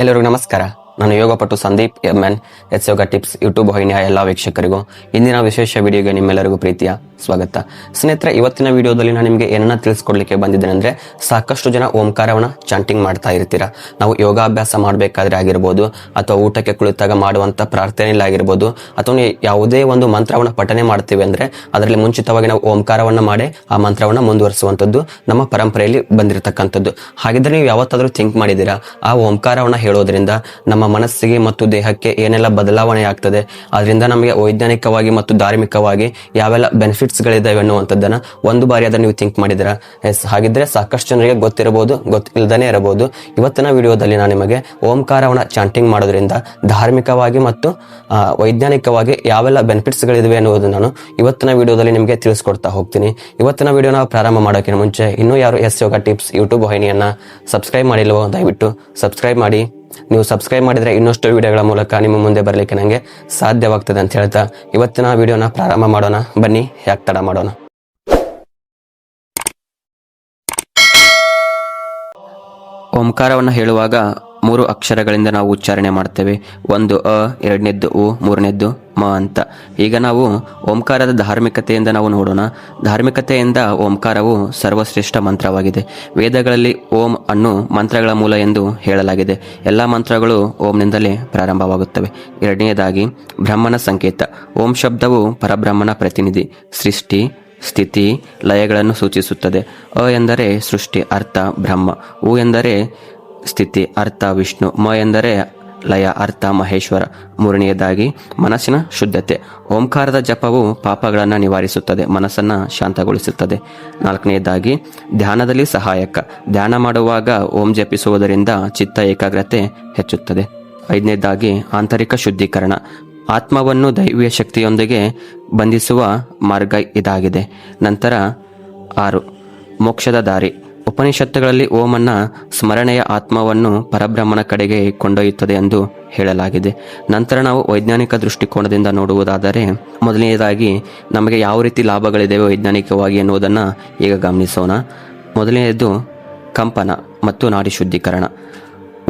ಎಲ್ಲರಿಗೂ ನಮಸ್ಕಾರ. ನಾನು ಯೋಗಪಟು Sandeep M N S yoga tips YouTube ವಾಹಿನಿಯ ಎಲ್ಲ ವೀಕ್ಷಕರಿಗೂ. ಇಂದಿನ ವಿಶೇಷ ವಿಡಿಯೋಗೆ ನಿಮ್ಮೆಲ್ಲರಿಗೂ ಪ್ರೀತಿಯ ಸ್ವಾಗತ. ಸ್ನೇಹಿತರೆ, ಇವತ್ತಿನ ವಿಡಿಯೋದಲ್ಲಿ ನಾನು ನಿಮಗೆ ಏನನ್ನ ತಿಳಿಸ್ಕೊಡ್ಲಿಕ್ಕೆ ಬಂದಿದ್ದೇನೆ ಅಂದ್ರೆ ಸಾಕಷ್ಟು ಜನ ಓಂಕಾರವನ್ನ ಚಾಂಟಿಂಗ್ ಮಾಡ್ತಾ ಇರ್ತೀರಾ. ನಾವು ಯೋಗಾಭ್ಯಾಸ ಮಾಡಬೇಕಾದ್ರೆ ಆಗಿರ್ಬೋದು, ಅಥವಾ ಊಟಕ್ಕೆ ಕುಳಿತಾಗ ಮಾಡುವಂತ ಪ್ರಾರ್ಥನೆಯಲ್ಲಿ ಆಗಿರ್ಬೋದು, ಅಥವಾ ಯಾವುದೇ ಒಂದು ಮಂತ್ರವನ್ನ ಪಠನೆ ಮಾಡ್ತೀವಿ ಅಂದ್ರೆ ಅದರಲ್ಲಿ ಮುಂಚಿತವಾಗಿ ನಾವು ಓಂಕಾರವನ್ನ ಮಾಡಿ ಆ ಮಂತ್ರವನ್ನ ಮುಂದುವರಿಸುವಂಥದ್ದು ನಮ್ಮ ಪರಂಪರೆಯಲ್ಲಿ ಬಂದಿರತಕ್ಕಂಥದ್ದು. ಹಾಗಿದ್ರೆ ನೀವು ಯಾವತ್ತಾದರೂ ಥಿಂಕ್ ಮಾಡಿದ್ದೀರಾ? ಆ ಓಂಕಾರವನ್ನ ಹೇಳೋದ್ರಿಂದ ನಮ್ಮ ಮನಸ್ಸಿಗೆ ಮತ್ತು ದೇಹಕ್ಕೆ ಏನೆಲ್ಲ ಬದಲಾವಣೆ ಆಗ್ತದೆ ಅದರಿಂದ ನಮಗೆ ವೈಜ್ಞಾನಿಕವಾಗಿ ಮತ್ತು ಧಾರ್ಮಿಕವಾಗಿ ಯಾವೆಲ್ಲ ಬೆನಿಫಿಟ್ಸ್ ಗಳಿದಾವೆ ಅನ್ನುವಂಥದ್ದನ್ನ ಒಂದು ಬಾರಿ ಅದನ್ನ ನೀವು ಥಿಂಕ್ ಮಾಡಿದ್ರೆ ಎಸ್ ಹಾಗಿದ್ರೆ ಸಾಕಷ್ಟು ಜನರಿಗೆ ಗೊತ್ತಿರಬಹುದು ಗೊತ್ತಿಲ್ಲದೇ ಇರಬಹುದು. ಇವತ್ತಿನ ವಿಡಿಯೋದಲ್ಲಿ ನಾನು ನಿಮಗೆ ಓಂಕಾರವನ್ನು ಚಾಂಟಿಂಗ್ ಮಾಡೋದ್ರಿಂದ ಧಾರ್ಮಿಕವಾಗಿ ಮತ್ತು ವೈಜ್ಞಾನಿಕವಾಗಿ ಯಾವೆಲ್ಲ ಬೆನಿಫಿಟ್ಸ್ ಗಳಿದಾವೆ ಅನ್ನೋದನ್ನ ನಾನು ಇವತ್ತಿನ ವಿಡಿಯೋದಲ್ಲಿ ನಿಮಗೆ ತಿಳಿಸ್ಕೊಡ್ತಾ ಹೋಗ್ತೀನಿ. ಇವತ್ತಿನ ವಿಡಿಯೋನ ಪ್ರಾರಂಭ ಮಾಡೋಕ್ಕಿಂತ ಮುಂಚೆ ಇನ್ನೂ ಯಾರು ಎಸ್ ಯೋಗ ಟಿಪ್ಸ್ ಯೂಟ್ಯೂಬ್ ವಾಹಿನಿಯನ್ನ ಸಬ್ಸ್ಕ್ರೈಬ್ ಮಾಡಿಲ್ವೋ ದಯವಿಟ್ಟು ಸಬ್ಸ್ಕ್ರೈಬ್ ಮಾಡಿ. ನೀವು ಸಬ್ಸ್ಕ್ರೈಬ್ ಮಾಡಿದರೆ ಇನ್ನಷ್ಟು ವಿಡಿಯೋಗಳ ಮೂಲಕ ನಿಮ್ಮ ಮುಂದೆ ಬರಲಿಕ್ಕೆ ನನಗೆ ಸಾಧ್ಯವಾಗ್ತದೆ ಅಂತ ಹೇಳ್ತಾ ಇವತ್ತಿನ ವಿಡಿಯೋನ ಪ್ರಾರಂಭ ಮಾಡೋಣ. ಬನ್ನಿ, ಯಾಕೆ ತಡ ಮಾಡೋಣ. ಓಂಕಾರವನ್ನು ಹೇಳುವಾಗ ಮೂರು ಅಕ್ಷರಗಳಿಂದ ನಾವು ಉಚ್ಚಾರಣೆ ಮಾಡ್ತೇವೆ. ಒಂದು ಅ, ಎರಡನೇದ್ದು ಉ, ಮೂರನೇದ್ದು ಮ ಅಂತ. ಈಗ ನಾವು ಓಂಕಾರದ ಧಾರ್ಮಿಕತೆಯಿಂದ ನಾವು ನೋಡೋಣ. ಧಾರ್ಮಿಕತೆಯಿಂದ ಓಂಕಾರವು ಸರ್ವಶ್ರೇಷ್ಠ ಮಂತ್ರವಾಗಿದೆ. ವೇದಗಳಲ್ಲಿ ಓಂ ಅನ್ನು ಮಂತ್ರಗಳ ಮೂಲ ಎಂದು ಹೇಳಲಾಗಿದೆ. ಎಲ್ಲ ಮಂತ್ರಗಳು ಓಂನಿಂದಲೇ ಪ್ರಾರಂಭವಾಗುತ್ತವೆ. ಎರಡನೆಯದಾಗಿ ಬ್ರಹ್ಮನ ಸಂಕೇತ. ಓಂ ಶಬ್ದವು ಪರಬ್ರಹ್ಮನ ಪ್ರತಿನಿಧಿ. ಸೃಷ್ಟಿ, ಸ್ಥಿತಿ, ಲಯಗಳನ್ನು ಸೂಚಿಸುತ್ತದೆ. ಅ ಎಂದರೆ ಸೃಷ್ಟಿ, ಅರ್ಥ, ಬ್ರಹ್ಮ. ಉ ಎಂದರೆ ಸ್ಥಿತಿ ಅರ್ಥ ವಿಷ್ಣು. ಮ ಎಂದರೆ ಲಯ ಅರ್ಥ ಮಹೇಶ್ವರ. ಮೂರನೆಯದಾಗಿ ಮನಸ್ಸಿನ ಶುದ್ಧತೆ. ಓಂಕಾರದ ಜಪವು ಪಾಪಗಳನ್ನು ನಿವಾರಿಸುತ್ತದೆ, ಮನಸ್ಸನ್ನು ಶಾಂತಗೊಳಿಸುತ್ತದೆ. ನಾಲ್ಕನೆಯದಾಗಿ ಧ್ಯಾನದಲ್ಲಿ ಸಹಾಯಕ. ಧ್ಯಾನ ಮಾಡುವಾಗ ಓಂ ಜಪಿಸುವುದರಿಂದ ಚಿತ್ತ ಏಕಾಗ್ರತೆ ಹೆಚ್ಚುತ್ತದೆ. ಐದನೇದಾಗಿ ಆಂತರಿಕ ಶುದ್ಧೀಕರಣ. ಆತ್ಮವನ್ನು ದೈವಿಯ ಶಕ್ತಿಯೊಂದಿಗೆ ಬಂಧಿಸುವ ಮಾರ್ಗ ಇದಾಗಿದೆ. ನಂತರ ಆರು. ಮೋಕ್ಷದ ದಾರಿ. ಉಪನಿಷತ್ತುಗಳಲ್ಲಿ ಓಮನ್ನ ಸ್ಮರಣೆಯ ಆತ್ಮವನ್ನು ಪರಬ್ರಹ್ಮನ ಕಡೆಗೆ ಕೊಂಡೊಯ್ಯುತ್ತದೆ ಎಂದು ಹೇಳಲಾಗಿದೆ. ನಂತರ ನಾವು ವೈಜ್ಞಾನಿಕ ದೃಷ್ಟಿಕೋನದಿಂದ ನೋಡುವುದಾದರೆ, ಮೊದಲನೆಯದಾಗಿ ನಮಗೆ ಯಾವ ರೀತಿ ಲಾಭಗಳಿವೆ ವೈಜ್ಞಾನಿಕವಾಗಿ ಎನ್ನುವುದನ್ನು ಈಗ ಗಮನಿಸೋಣ. ಮೊದಲನೆಯದು ಕಂಪನ ಮತ್ತು ನಾಡಿ ಶುದ್ಧೀಕರಣ.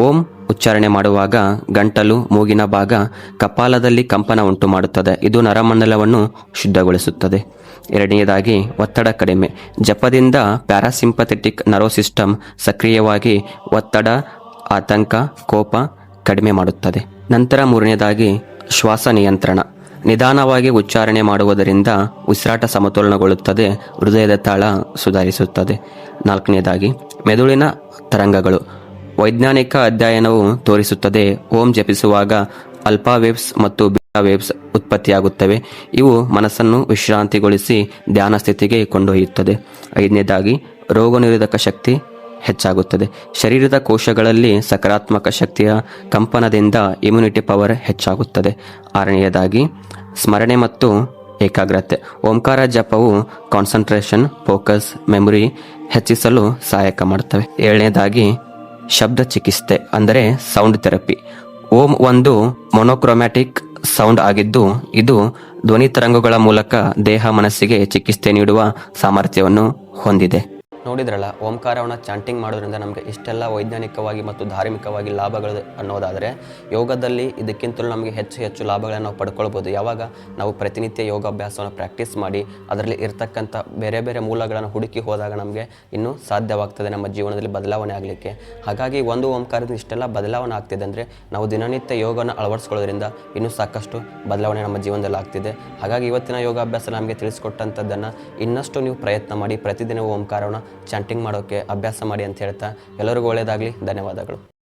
ಓಂ ಉಚ್ಚಾರಣೆ ಮಾಡುವಾಗ ಗಂಟಲು, ಮೂಗಿನ ಭಾಗ ಕಪಾಲದಲ್ಲಿ ಕಂಪನ ಉಂಟು ಮಾಡುತ್ತದೆ ಇದು ನರಮಂಡಲವನ್ನು ಶುದ್ಧಗೊಳಿಸುತ್ತದೆ. ಎರಡನೆಯದಾಗಿ, ಒತ್ತಡ ಕಡಿಮೆ. ಜಪದಿಂದ ಪ್ಯಾರಾಸಿಂಪಥೆಟಿಕ್ ನರೋ ಸಿಸ್ಟಮ್ ಸಕ್ರಿಯವಾಗಿ ಒತ್ತಡ, ಆತಂಕ, ಕೋಪ ಕಡಿಮೆ ಮಾಡುತ್ತದೆ. ನಂತರ ಮೂರನೆಯದಾಗಿ, ಶ್ವಾಸ ನಿಯಂತ್ರಣ. ನಿಧಾನವಾಗಿ ಉಚ್ಚಾರಣೆ ಮಾಡುವುದರಿಂದ ಉಸಿರಾಟ ಸಮತೋಲನಗೊಳ್ಳುತ್ತದೆ, ಹೃದಯದ ತಾಳ ಸುಧಾರಿಸುತ್ತದೆ. ನಾಲ್ಕನೆಯದಾಗಿ, ಮೆದುಳಿನ ತರಂಗಗಳು. ವೈಜ್ಞಾನಿಕ ಅಧ್ಯಯನವು ತೋರಿಸುತ್ತದೆ ಓಂ ಜಪಿಸುವಾಗ ಅಲ್ಫಾ ವೇವ್ಸ್ ಮತ್ತು ವೇವ್ಸ್ ಉತ್ಪತ್ತಿಯಾಗುತ್ತವೆ. ಇವು ಮನಸ್ಸನ್ನು ವಿಶ್ರಾಂತಿಗೊಳಿಸಿ ಧ್ಯಾನ ಸ್ಥಿತಿಗೆ ಕೊಂಡೊಯ್ಯುತ್ತದೆ. ಐದನೇದಾಗಿ ರೋಗನಿರೋಧಕ ಶಕ್ತಿ ಹೆಚ್ಚಾಗುತ್ತದೆ. ಶರೀರದ ಕೋಶಗಳಲ್ಲಿ ಸಕಾರಾತ್ಮಕ ಶಕ್ತಿಯ ಕಂಪನದಿಂದ ಇಮ್ಯುನಿಟಿ ಪವರ್ ಹೆಚ್ಚಾಗುತ್ತದೆ. ಆರನೆಯದಾಗಿ, ಸ್ಮರಣೆ ಮತ್ತು ಏಕಾಗ್ರತೆ. ಓಂಕಾರ, ಜಪವು ಕಾನ್ಸಂಟ್ರೇಷನ್ ಫೋಕಸ್ ಮೆಮೊರಿ ಹೆಚ್ಚಿಸಲು ಸಹಾಯಕ ಮಾಡುತ್ತವೆ ಏಳನೇದಾಗಿ ಶಬ್ದ ಚಿಕಿತ್ಸೆ ಅಂದರೆ ಸೌಂಡ್ ಥೆರಪಿ ಓಂ ಒಂದು ಮೊನೋಕ್ರೊಮ್ಯಾಟಿಕ್ ಸೌಂಡ್ ಆಗಿದ್ದು, ಇದು ಧ್ವನಿ ತರಂಗಗಳ ಮೂಲಕ ದೇಹ ಮನಸ್ಸಿಗೆ ಚಿಕಿತ್ಸೆ ನೀಡುವ ಸಾಮರ್ಥ್ಯವನ್ನು ಹೊಂದಿದೆ. ನೋಡಿದ್ರಲ್ಲ, ಓಂಕಾರವನ್ನು ಚಾಂಟಿಂಗ್ ಮಾಡೋದ್ರಿಂದ ನಮಗೆ ಇಷ್ಟೆಲ್ಲ ವೈಜ್ಞಾನಿಕವಾಗಿ ಮತ್ತು ಧಾರ್ಮಿಕವಾಗಿ ಲಾಭಗಳು ಅನ್ನೋದಾದರೆ, ಯೋಗದಲ್ಲಿ ಇದಕ್ಕಿಂತಲೂ ನಮಗೆ ಹೆಚ್ಚು ಹೆಚ್ಚು ಲಾಭಗಳನ್ನು ನಾವು ಪಡ್ಕೊಳ್ಬೋದು. ಯಾವಾಗ ನಾವು ಪ್ರತಿನಿತ್ಯ ಯೋಗಾಭ್ಯಾಸವನ್ನು ಪ್ರಾಕ್ಟೀಸ್ ಮಾಡಿ, ಅದರಲ್ಲಿ ಇರ್ತಕ್ಕಂಥ ಬೇರೆ ಬೇರೆ ಮೂಲಗಳನ್ನು ಹುಡುಕಿ ಹೋದಾಗ ನಮಗೆ ಇನ್ನೂ ಸಾಧ್ಯವಾಗ್ತದೆ ನಮ್ಮ ಜೀವನದಲ್ಲಿ ಬದಲಾವಣೆ ಆಗಲಿಕ್ಕೆ. ಹಾಗಾಗಿ ಒಂದು ಓಂಕಾರದಿಂದ ಇಷ್ಟೆಲ್ಲ ಬದಲಾವಣೆ ಆಗ್ತಿದೆ ಅಂದರೆ, ನಾವು ದಿನನಿತ್ಯ ಯೋಗವನ್ನು ಅಳವಡಿಸ್ಕೊಳ್ಳೋದ್ರಿಂದ ಇನ್ನೂ ಸಾಕಷ್ಟು ಬದಲಾವಣೆ ನಮ್ಮ ಜೀವನದಲ್ಲಿ ಆಗ್ತಿದೆ. ಹಾಗಾಗಿ ಇವತ್ತಿನ ಯೋಗಾಭ್ಯಾಸ ನಮಗೆ ತಿಳಿಸ್ಕೊಟ್ಟಂಥದ್ದನ್ನು ಇನ್ನಷ್ಟು ನೀವು ಪ್ರಯತ್ನ ಮಾಡಿ ಪ್ರತಿದಿನ ಓಂಕಾರವನ್ನು ಚಾಂಟಿಂಗ್ ಮಾಡೋಕ್ಕೆ ಅಭ್ಯಾಸ ಮಾಡಿ ಅಂತ ಹೇಳ್ತಾ ಎಲ್ಲರಿಗೂ ಒಳ್ಳೆಯದಾಗಲಿ. ಧನ್ಯವಾದಗಳು.